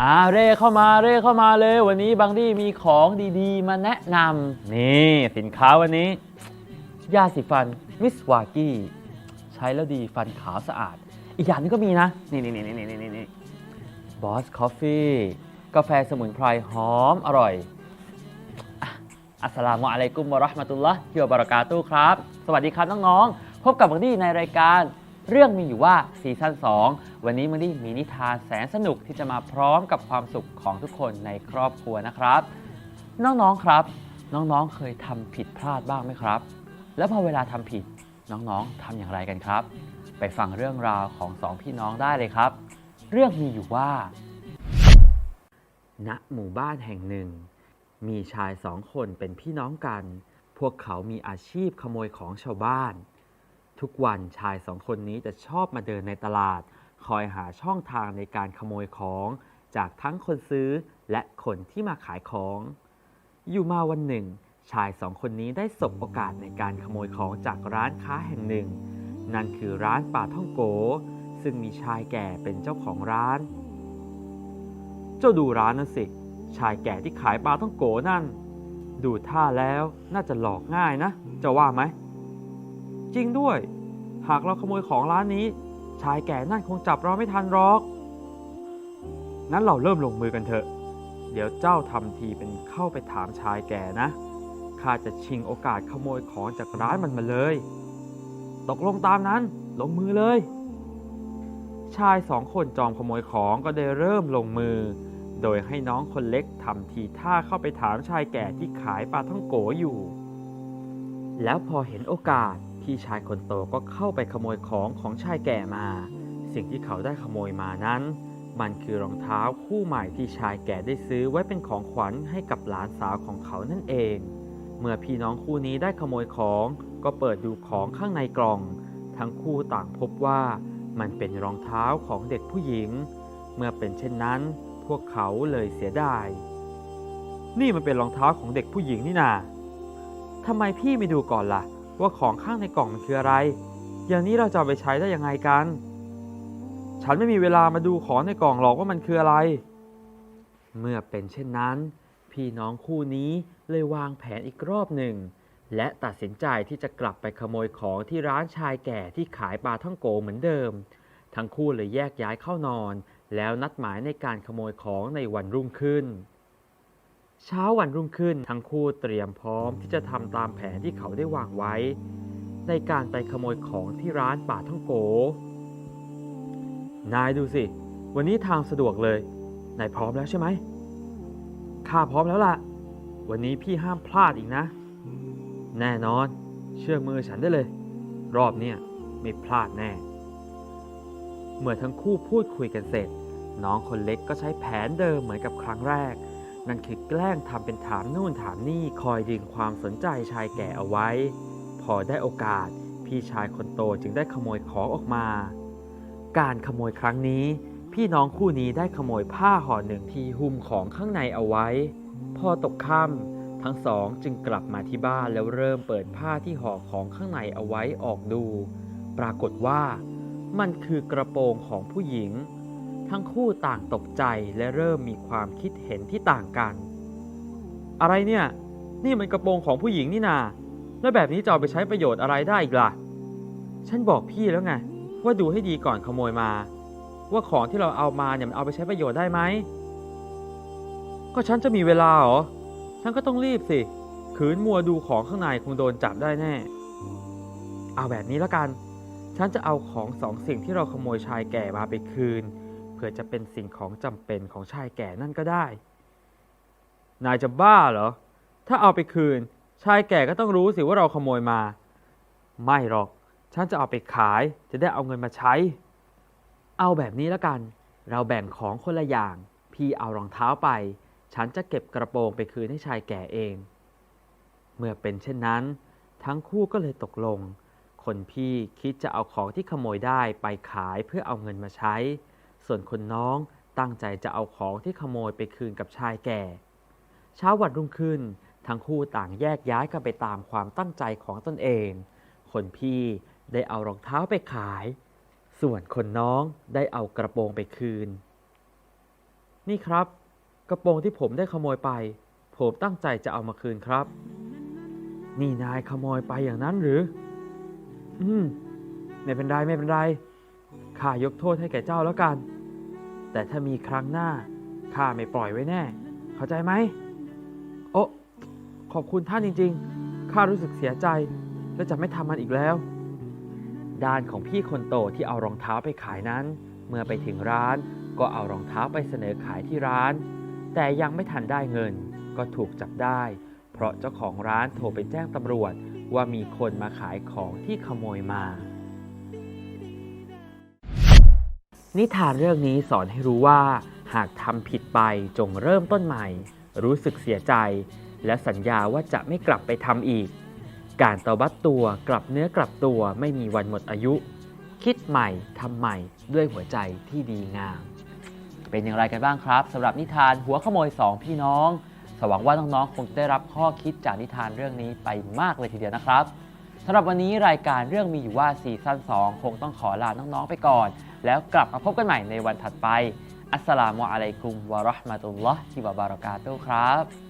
อ่าเร่เข้ามาเร่เข้ามาเลย วันนี้บางดีมีของดีๆ มาแนะนำนี่สินค้าวันนี้ ยาสีฟันมิสวากี้ใช้แล้วดีฟันขาวสะอาด อีกอย่างนึงก็มีนะ นี่นี่นี่นี่นี่นี่นี่ บอสคอฟฟี่กาแฟสมุนไพรหอมอร่อย อัสสลามุอะลัยกุมวะเราะห์มะตุลลอฮ์ฮิวะบะเราะกาตุฮ์ครับ สวัสดีครับน้องๆ พบกับบางดีในรายการเรื่องมีอยู่ว่าซีซั่น2 วันนี้มันดี้มีนิทานแสนสนุกที่จะมาพร้อมกับความสุขของทุกคนในครอบครัวนะครับ น้องๆครับ น้องๆเคยทำผิดพลาดบ้างไหมครับ แล้วพอเวลาทำผิดน้องๆทำอย่างไรกันครับ ไปฟังเรื่องราวของสองพี่น้องได้เลยครับ เรื่องมีอยู่ว่า ณ หมู่บ้านแห่งหนึ่ง มีชายสองคนเป็นพี่น้องกัน พวกเขามีอาชีพขโมยของชาวบ้าน ทุกวันชายสองคนนี้จะชอบมาเดินในตลาด คอยหาช่องทางในการขโมยของจากทั้งคนซื้อและคนที่มาขายของ อยู่มาวันหนึ่ง ชายสองคนนี้ได้สบโอกาสในการขโมยของจากร้านค้าแห่งหนึ่ง นั่นคือร้านป่าท่องโก ซึ่งมีชายแก่เป็นเจ้าของร้าน เจ้าดูร้านนั่นสิ ชายแก่ที่ขายปลาท่องโกนั่น ดูท่าแล้วน่าจะหลอกง่ายนะ จะว่าไหม จริงด้วย หากเราขโมยของร้านนี้ ชายแก่นั่นคงจับเราไม่ทันหรอก งั้นเราเริ่มลงมือกันเถอะ เดี๋ยวเจ้าทำทีเป็นเข้าไปถามชายแก่นะ ข้าจะชิงโอกาสขโมยของจากร้านมันมาเลย ตกลงตามนั้น ลงมือเลย ชายสองคนจอมขโมยของก็ได้เริ่มลงมือ โดยให้น้องคนเล็กทำทีท่าเข้าไปถามชายแก่ที่ขายปลาท่องโกอยู่ แล้วพอเห็นโอกาสพี่ชายคนโตก็เข้าไปขโมยของของชายแก่มา สิ่งที่เขาได้ขโมยมานั้น มันคือรองเท้าคู่ใหม่ที่ชายแก่ได้ซื้อไว้เป็นของขวัญให้กับหลานสาวของเขานั่นเอง เมื่อพี่น้องคู่นี้ได้ขโมยของ ก็เปิดดูของข้างในกล่อง ทั้งคู่ต่างพบว่า มันเป็นรองเท้าของเด็กผู้หญิง เมื่อเป็นเช่นนั้นพวกเขาเลยเสียดาย นี่มันเป็นรองเท้าของเด็กผู้หญิงนี่นาทำไมพี่ไม่ดูก่อนล่ะ ว่าของข้างในกล่องมันคืออะไร อย่างนี้เราจะไปใช้ได้ยังไงกัน ฉันไม่มีเวลามาดูของในกล่องหรอกว่ามันคืออะไร เมื่อเป็นเช่นนั้น พี่น้องคู่นี้เลยวางแผนอีกรอบหนึ่ง และตัดสินใจที่จะกลับไปขโมยของที่ร้านชายแก่ที่ขายปลาท่องโกเหมือนเดิม ทั้งคู่เลยแยกย้ายเข้านอน แล้วนัดหมายในการขโมยของในวันรุ่งขึ้น เช้าวันรุ่งขึ้นทั้งคู่เตรียมพร้อมที่จะทำตามแผนที่เขาได้วางไว้ ในการไปขโมยของที่ร้านป่าท่องโก นายดูสิ วันนี้ทางสะดวกเลย นายพร้อมแล้วใช่ไหมข้าพร้อมแล้วล่ะ วันนี้พี่ห้ามพลาดอีกนะ แน่นอน เชื่อมือฉันได้เลย รอบเนี้ยไม่พลาดแน่ เมื่อทั้งคู่พูดคุยกันเสร็จ น้องคนเล็กก็ใช้แผนเดิมเหมือนกับครั้งแรก นั่นคือแกล้งทำเป็นถามนู่นถามนี่คอยดึงความสนใจชายแก่เอาไว้ พอได้โอกาส พี่ชายคนโตจึงได้ขโมยของออกมา การขโมยครั้งนี้ พี่น้องคู่นี้ได้ขโมยผ้าห่อหนึ่งที่หุ้มของข้างในเอาไว้ พอตกค่ำ ทั้งสองจึงกลับมาที่บ้านแล้วเริ่มเปิดผ้าที่ห่อของข้างในเอาไว้ออกดู ปรากฏว่า มันคือกระโปรงของผู้หญิง ทั้งคู่ต่างตกใจและเริ่มมีความคิดเห็นที่ต่างกัน อะไรเนี่ย นี่มันกระโปรงของผู้หญิงนี่นา แล้วแบบนี้จะเอาไปใช้ประโยชน์อะไรได้อีกล่ะ ฉันบอกพี่แล้วไงว่าดูให้ดีก่อนขโมยมา ว่าของที่เราเอามาเนี่ยมันเอาไปใช้ประโยชน์ได้ไหมก็ฉันจะมีเวลาเหรอ ฉันก็ต้องรีบสิ ขืนมัวดูของข้างในคงโดนจับได้แน่ เอาแบบนี้แล้วกัน ฉันจะเอาของสองสิ่งที่เราขโมยชายแก่มาไปคืน เพื่อจะเป็นสิ่งของจำเป็นของชายแก่นั่นก็ได้ นายจะบ้าเหรอ ถ้าเอาไปคืน ชายแก่ก็ต้องรู้สิว่าเราขโมยมา ไม่หรอก ฉันจะเอาไปขาย จะได้เอาเงินมาใช้ เอาแบบนี้แล้วกัน เราแบ่งของคนละอย่าง พี่เอารองเท้าไป ฉันจะเก็บกระโปรงไปคืนให้ชายแก่เอง เมื่อเป็นเช่นนั้น ทั้งคู่ก็เลยตกลง คนพี่คิดจะเอาของที่ขโมยได้ไปขายเพื่อเอาเงินมาใช้ ส่วนคนน้องตั้งใจจะเอาของที่ขโมยไปคืนกับชายแก่ เช้าวันรุ่งขึ้น ทั้งคู่ต่างแยกย้ายกันไปตามความตั้งใจของตนเอง คนพี่ได้เอารองเท้าไปขาย ส่วนคนน้องได้เอากระโปรงไปคืน นี่ครับ กระโปรงที่ผมได้ขโมยไป ผมตั้งใจจะเอามาคืนครับ นี่นายขโมยไปอย่างนั้นหรือ อืม ไม่เป็นไรไม่เป็นไร ข้ายกโทษให้แก่เจ้าแล้วกัน แต่ถ้ามีครั้งหน้า ข้าไม่ปล่อยไว้แน่ เข้าใจไหม โอ้ขอบคุณท่านจริง ๆ ข้ารู้สึกเสียใจ และจะไม่ทำมันอีกแล้ว ด้านของพี่คนโตที่เอารองเท้าไปขายนั้น เมื่อไปถึงร้านก็เอารองเท้าไปเสนอขายที่ร้าน แต่ยังไม่ทันได้เงิน ก็ถูกจับได้ เพราะเจ้าของร้านโทรไปแจ้งตำรวจว่ามีคนมาขายของที่ขโมยมา นิทานเรื่องนี้สอนให้รู้ว่า หากทำผิดไปจงเริ่มต้นใหม่ รู้สึกเสียใจ และสัญญาว่าจะไม่กลับไปทำอีก การตบัดตัวกลับเนื้อกลับตัวไม่มีวันหมดอายุ คิดใหม่ทำใหม่ด้วยหัวใจที่ดีงาม เป็นอย่างไรกันบ้างครับสำหรับนิทานหัวขโมยสองพี่น้องสวังว่าน้องๆคงจะได้รับข้อคิดจากนิทานเรื่องนี้ไปมากเลยทีเดียวนะครับสำหรับวันนี้รายการเรื่องมีอยู่ว่าซีซั่น2 คงต้องขอลาน้อง ๆ ไปก่อน แล้วกลับมาพบกันใหม่ในวันถัดไป อัสสลามุอะลัยกุมวะราะห์มะตุลลอฮ์ฮิวะบารากาตุครับ